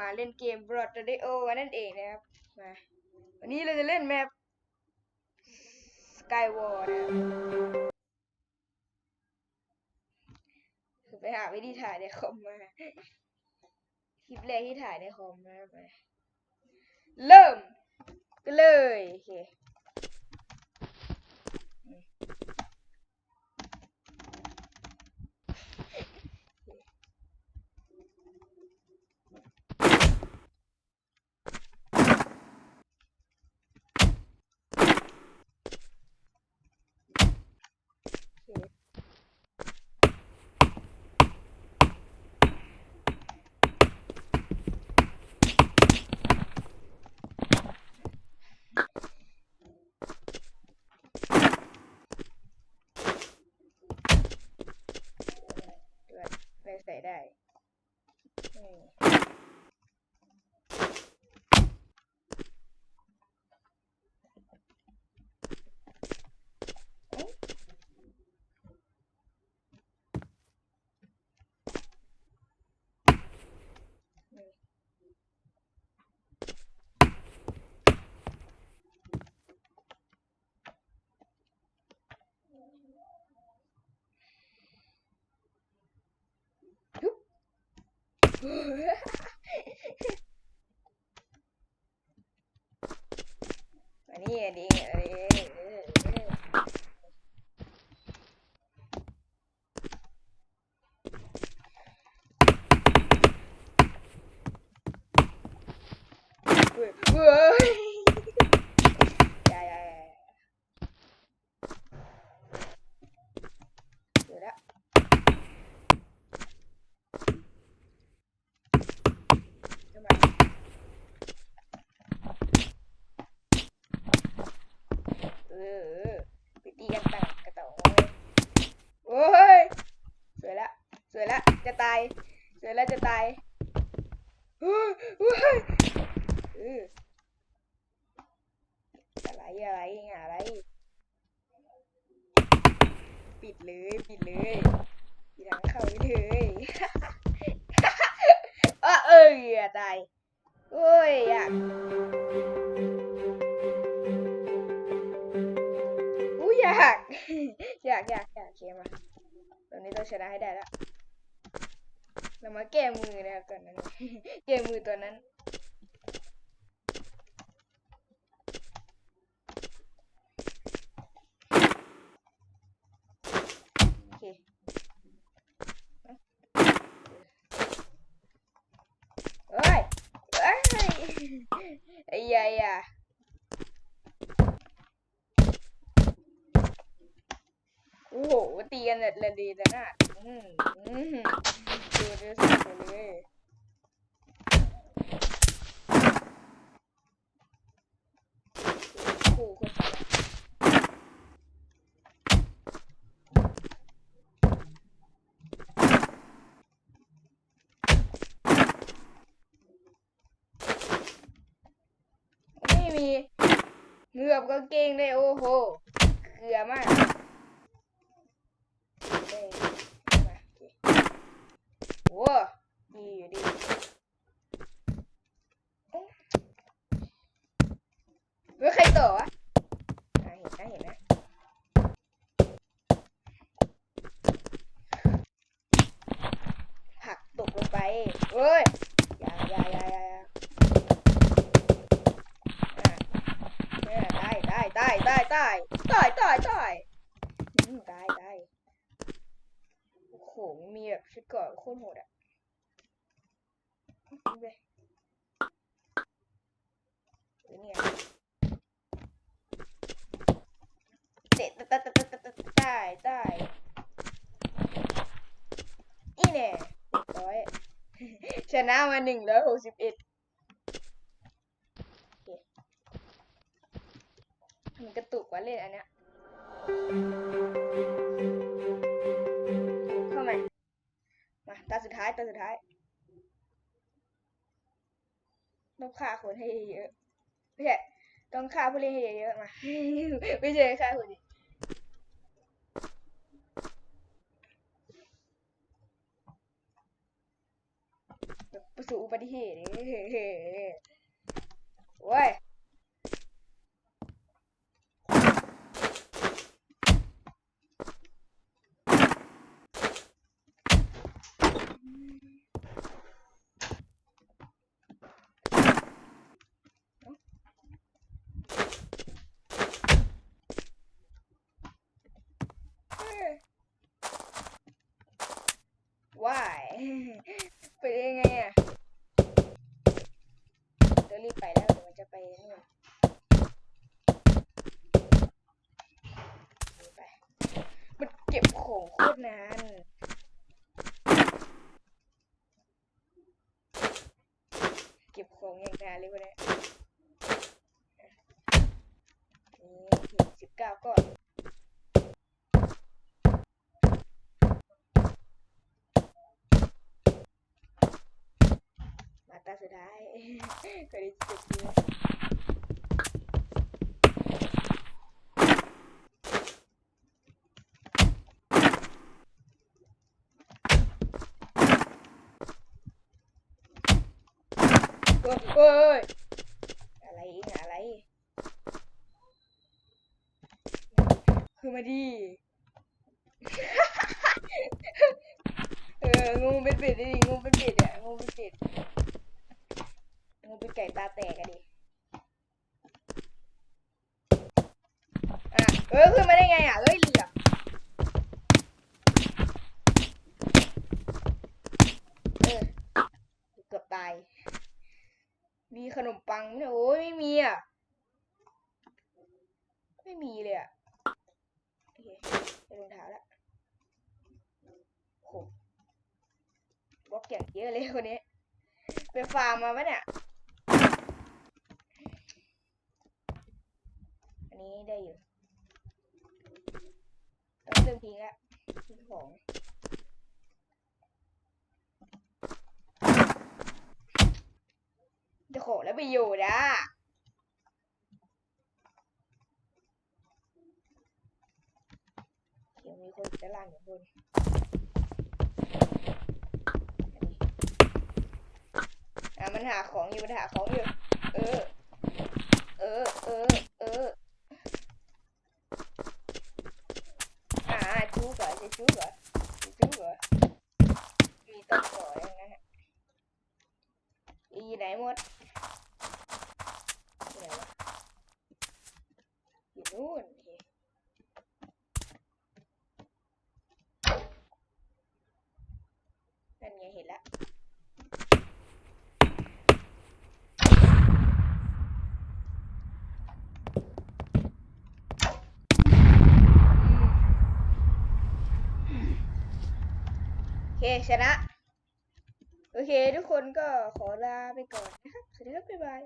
มาเล่นเกม b r o d Radio นั่นเองนะครับมาวันนี้เราจะเล่นแมป Skyward นะครับคือไปหาวิธีถ่ายในคอมมา คลิปแรกที่ถ่ายในคอมนะครับมาเริ่มกันเลยโอเค นี่ดีเอ้ย ออไปตีกันต่างกระต่องเลยโอ้ยสวยละสวยละจะตายสวยละจะตายเฮ้ยเฮ้ยเอออะไรอะไรอะไร ปิดเลยปิดเลยปิดหลังเข้าไปเลยอะเอ้ยอะตายโอ้ยอยากากอยากอยากอยากเคมาตอนนี้ต้องชนะให้ได้แล้วเรามาแก้มือนะครับตอนนั้น แก้มือตัวนั้นอเคเอ้ยเอ้ยไอ้ยายอะ โอ้โหตีกันแบบละดีแต่น่ะอืมอืมดูดูสิไปเลยคู่คนสองไม่มีเหงือบกางเกงเลยโอ้โห เกลือมากเอ้ยมาโอเคโอ้ดีอยู่ดีเอ๊ะเฮ้ยใครต่อวะอะเห็นนะเห็นนะผักตกลงไป เอ้ยอย่าอย่าอย่าอย่าอย่าอะเนี่ยตายตายตายตายตายตายตายตายอืมตายตายโอ้โหมีแบบชุดเกาะโคตรโหดอะไปเดี๋ยวเนี่ยเตะตะตะตะตะตะตะตายตายอีแน่เรียบร้อย ชนะมาหนึ่งร้อยหกสิบเอ็ดมันกระตุกว่าเล่นอันเนี้ยเข้ามา มาตาสุดท้ายตาสุดท้ายต้องฆ่าคนให้เยอะไม่ใช่ต้องฆ่าผู้เล่นให้เยอะๆมาไม่ใช่ฆ่าคนดิ ประสบอุบัติเหตุเฮ้ย ของอย่างนานเลยวะเนี่ยนี่สิบเก้าก้อนมาตาสุดท้ายก็ได้จบเลย โอ้ยโอ้ยอะไรอีกอะไร คือมาดีเอองงเป็นเป็ดดิงงเป็นเป็ดอะงงเป็นเป็ดงูเป็นไก่ตาแตกอะดิอะเออขึ้นมาได้ไงอะเอ้ยเหลี่ยมเออ เกือบตาย มี ขนมปังไมเนี่ยโอ้ยไม่มีอะ ไม่มีเลยอะโอเคไปรองเท้าละโหบล็อกอย่างเยอะเลยคนนี้ไปฟาร์มมาปะเนี่ย อันนี้ได้อยู่ต้องเริ่มทิ้งละทิ้งของ เจะของแล้วไปอยู่นะเดี๋ยวมีคนอยู่ด้านล่างอยู่คนอันนี้อะมันหาของอยู่มันหาของอยู่ เอออ เออ เออ อ่าจูก่อนจะจูก่อนจะจูก่อนมีต้นขออย่างนั้นอะอีไหนหมดที่ไหนวะอยู่นู่นโอเคนั่นไงเห็นละโอ เคชนะ โอเค ทุกคนก็ขอลาไปก่อนนะครับ สวัสดีครับ บ๊ายบาย